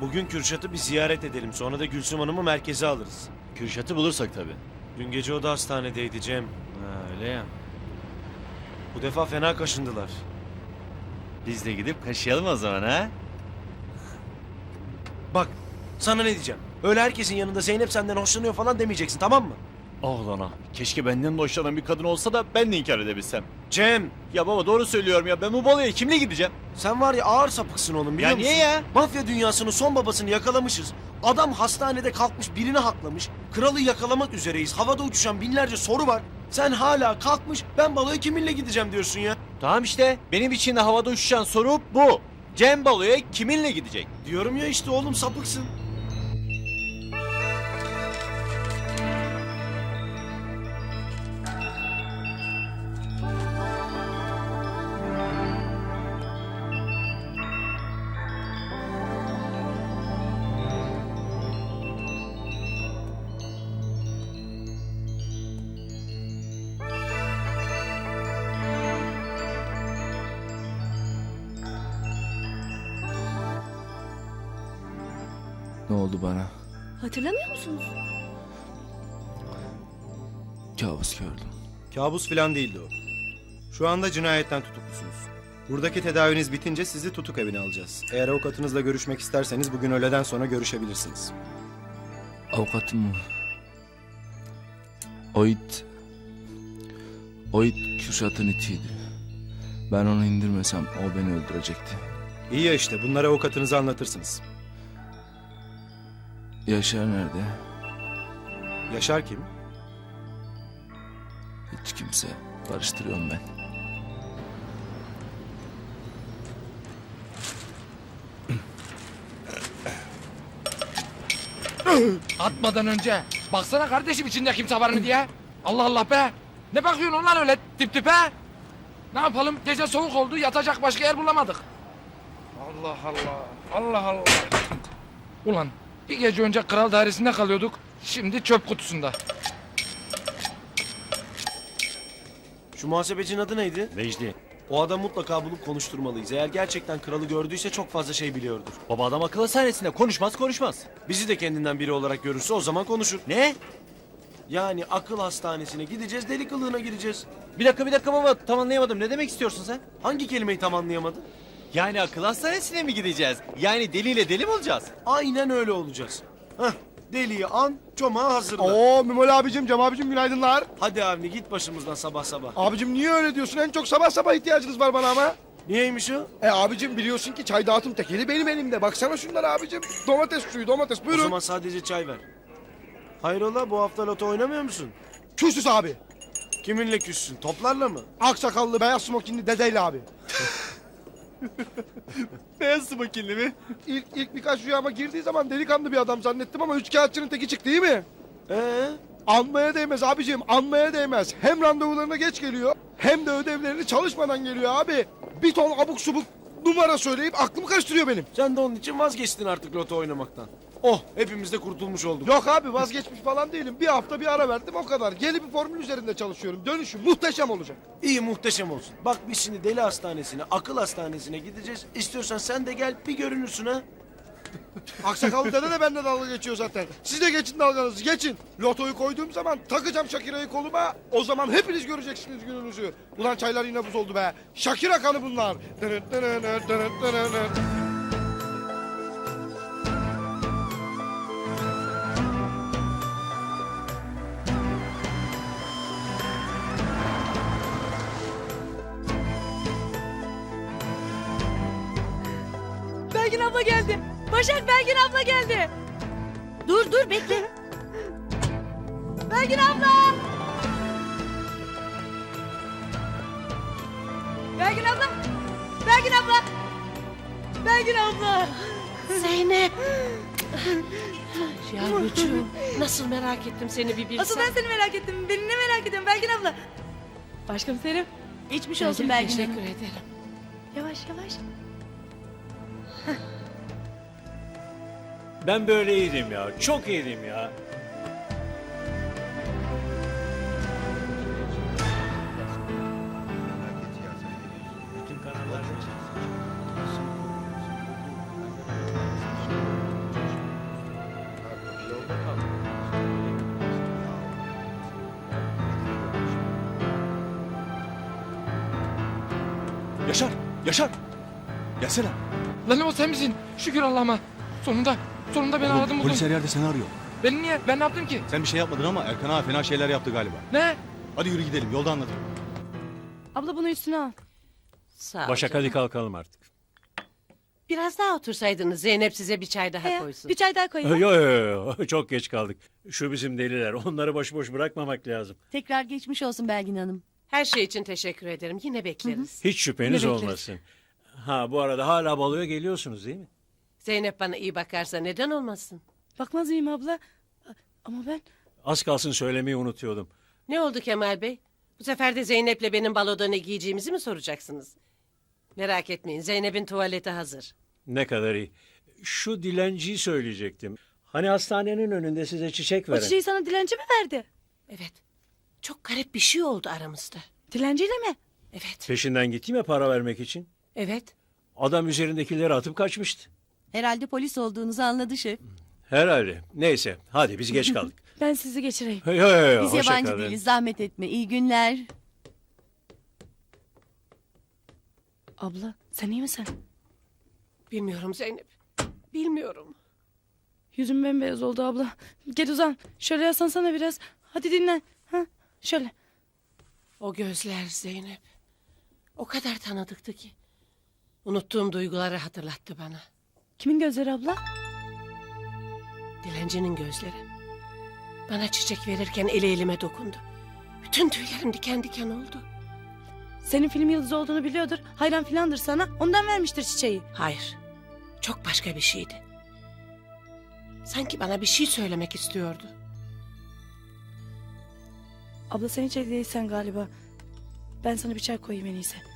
Bugün Kürşat'ı bir ziyaret edelim. Sonra da Gülsüm Hanım'ı merkeze alırız. Kürşat'ı bulursak tabii. Dün gece o da hastanedeydi Cem. Ha öyle ya. Bu defa fena kaşındılar. Biz de gidip kaşıyalım o zaman ha. Bak sana ne diyeceğim. Öyle herkesin yanında Zeynep senden hoşlanıyor falan demeyeceksin tamam mı? Oh lan ah. Keşke benden de hoşlanan bir kadın olsa da ben de inkar edebilsem. Cem Ya baba doğru söylüyorum ya. Ben bu balıya kimle gideceğim? sen var ya ağır sapıksın oğlum biliyor Ya musun? niye ya? Mafya dünyasının son babasını yakalamışız. Adam hastanede kalkmış birini haklamış. Kralı yakalamak üzereyiz. Havada uçuşan binlerce soru var. Sen hala kalkmış ben balığa kiminle gideceğim diyorsun ya. Tamam işte. Benim için de havada uçuşan soru bu. Cem Balo'ya kiminle gidecek? Diyorum ya işte oğlum sapıksın. Ne oldu bana? Hatırlamıyor musunuz? Kabus gördüm. Kabus falan değildi o. Şu anda cinayetten tutuklusunuz. Buradaki tedaviniz bitince sizi tutuk evine alacağız. Eğer avukatınızla görüşmek isterseniz bugün öğleden sonra görüşebilirsiniz. Avukatım mı? O it... O it Kürşat'ın itiydi. Ben onu indirmesem o beni öldürecekti. İyi ya işte bunları avukatınıza anlatırsınız. Yaşar nerede? Yaşar kim? Hiç kimse. Karıştırıyorum ben. Atmadan önce baksana kardeşim içinde kimse var mı diye. Allah Allah be. Ne bakıyorsun onlar öyle tip tipe? Ne yapalım gece soğuk oldu yatacak başka yer bulamadık. Allah Allah. Allah Allah. Ulan bir gece önce kral dairesinde kalıyorduk. Şimdi çöp kutusunda. Şu muhasebecinin adı neydi? Vecdi. O adam mutlaka bulup konuşturmalıyız. Eğer gerçekten kralı gördüyse çok fazla şey biliyordur. Baba adam akıl hastanesinde konuşmaz konuşmaz. Bizi de kendinden biri olarak görürse o zaman konuşur. Ne? Yani akıl hastanesine gideceğiz, deli kılığına gireceğiz. Bir dakika bir dakika baba tam anlayamadım. Ne demek istiyorsun sen? Hangi kelimeyi tam anlayamadın? Yani akıl hastanesine mi gideceğiz? Yani deliyle deli mi olacağız? Aynen öyle olacağız. Hah, deliyi an, çomağı hazırla. Oo Memoli abicim, Cem abicim günaydınlar. Hadi Avni git başımızdan sabah sabah. Abicim niye öyle diyorsun? En çok sabah sabah ihtiyacınız var bana ama. Niyeymiş o? E abicim biliyorsun ki çay dağıtım tekeli benim elimde. Baksana şunlara abicim. Domates suyu, domates O buyurun. zaman sadece çay ver. Hayrola bu hafta loto oynamıyor musun? Küsüz abi. Kiminle küssün? Toplarla mı? Aksakallı, beyaz smokinli dedeyle abi. Beyaz smokinli mi? İlk, ilk birkaç rüyama girdiği zaman delikanlı bir adam zannettim ama üç kağıtçının teki çıktı değil mi? Ee? Anmaya değmez abicim, anmaya değmez. Hem randevularına geç geliyor, hem de ödevlerini çalışmadan geliyor abi. Bir ton abuk subuk numara söyleyip aklımı karıştırıyor benim. Sen de onun için vazgeçtin artık loto oynamaktan. Oh hepimiz de kurtulmuş olduk. Yok abi vazgeçmiş falan değilim. Bir hafta bir ara verdim o kadar. Yeni bir formül üzerinde çalışıyorum. Dönüşüm muhteşem olacak. İyi muhteşem olsun. Bak biz şimdi deli hastanesine, akıl hastanesine gideceğiz. İstiyorsan sen de gel bir görünürsün ha. Aksakallı dede de benimle dalga geçiyor zaten. Siz de geçin dalganızı geçin. Lotoyu koyduğum zaman takacağım Şakira'yı koluma. O zaman hepiniz göreceksiniz gününüzü. Ulan çaylar yine buz oldu be. Şakira kanı bunlar. Belgin abla geldi. Başak Belgin abla geldi. Dur dur bekle. Belgin abla. Belgin abla. Belgin abla. Belgin abla. Zeynep. Yavrucuğum nasıl merak ettim seni bir bilsen. Asıl ben seni merak ettim. Beni ne merak ediyorsun Belgin abla? Başkomiserim. Geçmiş olsun Belgin Teşekkür ederim. Yavaş yavaş. Ben böyle iyiydim ya. Çok iyiydim ya. Yaşar! Yaşar! Gelsene. Lan o sen misin? Şükür Allah'ıma. Sonunda, sonunda beni aradın buldun. Polis her yerde seni arıyor. Beni niye? Ben ne yaptım ki? Sen bir şey yapmadın ama Erkan ağa fena şeyler yaptı galiba. Ne? Hadi yürü gidelim yolda anlatırım. Abla bunu üstüne al. Sağ ol. Başak hadi kalkalım artık. Biraz daha otursaydınız Zeynep size bir çay daha He, koysun. bir çay daha koyayım. Yo yo yo çok geç kaldık. Şu bizim deliler onları başıboş bırakmamak lazım. Tekrar geçmiş olsun Belgin Hanım. Her şey için teşekkür ederim. Yine bekleriz. Hiç şüpheniz Ne bekleriz? olmasın. Ha bu arada hala baloya geliyorsunuz değil mi? Zeynep bana iyi bakarsa neden olmasın? Bakmaz mıyım abla? Ama ben... Az kalsın söylemeyi unutuyordum. Ne oldu Kemal Bey? Bu sefer de Zeynep'le benim baloda ne giyeceğimizi mi soracaksınız? Merak etmeyin Zeynep'in tuvaleti hazır. Ne kadar iyi. Şu dilenciyi söyleyecektim. Hani hastanenin önünde size çiçek O veren. çiçeği sana dilenci mi verdi? Evet. Çok garip bir şey oldu aramızda. Dilenciyle mi? Evet. Peşinden gittim ya para vermek için. Evet. Adam üzerindekileri atıp kaçmıştı. Herhalde polis olduğunuzu anladı şef. Herhalde. Neyse hadi biz geç kaldık. Ben sizi geçireyim. yo, yo, yo, Biz hoşça yabancı kalın. değiliz. Zahmet etme. İyi günler. Abla sen iyi misin? Bilmiyorum Zeynep. Bilmiyorum. Yüzüm bembeyaz oldu abla. Gel uzan. Şöyle yaslansana biraz. Hadi dinlen. Ha, şöyle. O gözler Zeynep. O kadar tanıdıktı ki. Unuttuğum duyguları hatırlattı bana. Kimin gözleri abla? Dilencinin gözleri. Bana çiçek verirken eli elime dokundu. Bütün tüylerim diken diken oldu. Senin film yıldızı olduğunu biliyordur. Hayran filandır sana. Ondan vermiştir çiçeği. Hayır. Çok başka bir şeydi. Sanki bana bir şey söylemek istiyordu. Abla sen hiç değilsen galiba. Ben sana bir çay koyayım en iyisi.